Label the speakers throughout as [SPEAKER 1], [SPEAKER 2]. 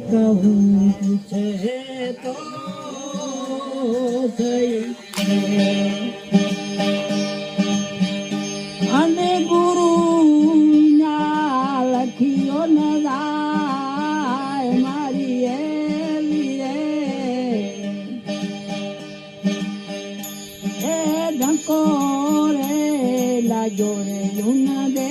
[SPEAKER 1] કહું છે તો અને ગુરુ ના લખીઓ ન જાય મારી એવી એ. ધક્કો રે લાગ્યો રે યુન દે.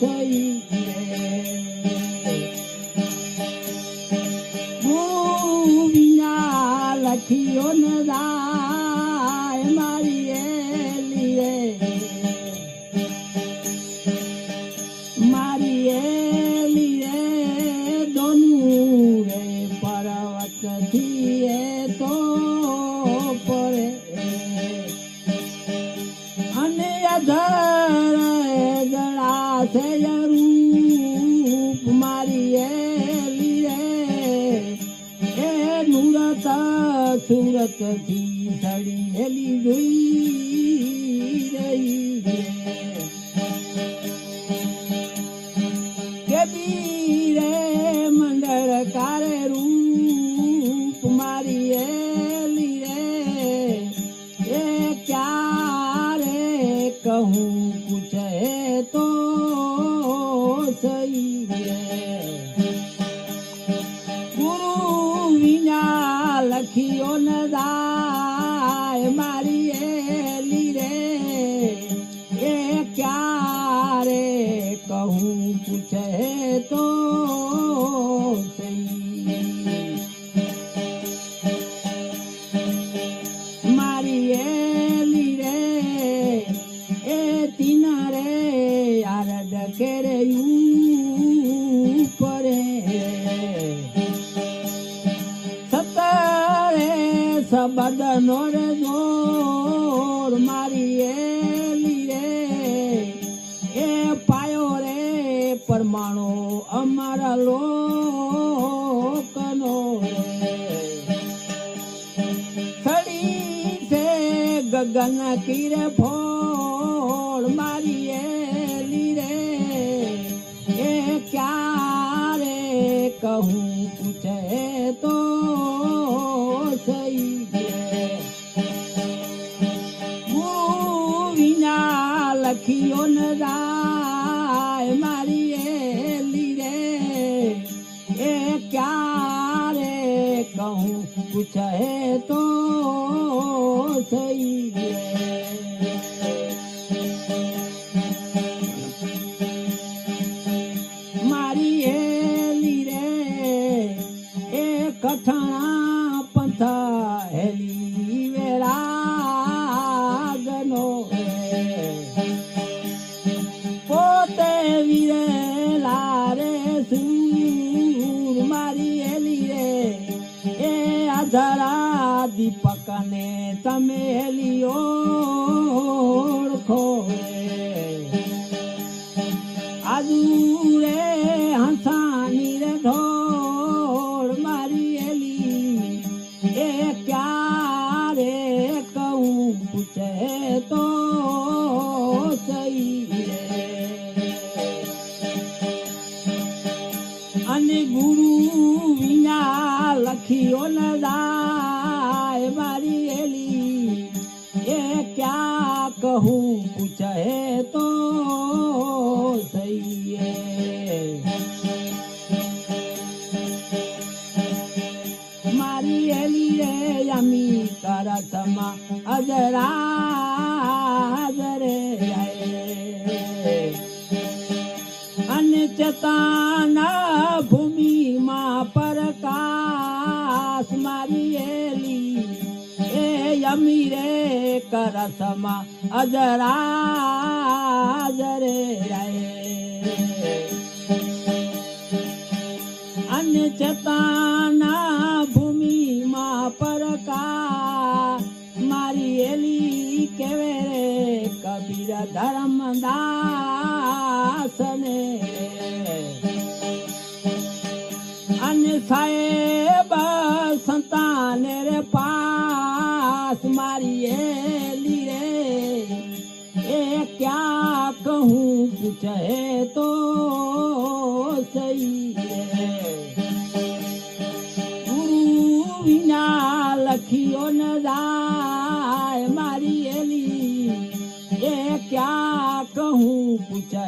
[SPEAKER 1] સહી રે મારી એ નુરત સુરતથી સળિયેલી જોઈ રહી જાય મારી એલી રે એ ક્યારે કહું પૂછે તો સબદ નોર જોર મારી એલી રે. એ પાયો રે પરમાણુ અમારા લોકનો રે. ખડી છે ગગન કીરે ફોડ મારી એલી રે. એ ક્યારે કહું પૂછે? લખ્યો ન જાય મારી એલી રે. એ ક્યારે કહું પૂછે તો થઈ રે પોતે વિરેલા રે સૂર મારી એલી રે. એ અધરા દીપક ને તમે એલી અને ગુરુ વિના લખ્યો ન દાય મારી એલી એ ક્યાં કહું? પૂછે તો સહી રે. મારી એલી રે અમી કરતમાં અજરા રે અને ચેતાના મારી એલી એ અમીરે કરસમાં અજરા જરે રહે અન્ય ચેતાના ભૂમિમાં પરકા મારી એલી કેવે રે કબીર ધર્મદાસને અને સાહેબ સંતાને રે પાસ મારી એલી રે. એ ક્યાં કહું પૂછે તો સહી ગુરુ વિના લખીઓ ન જાય મારી એલી. એ ક્યાં કહું પૂછે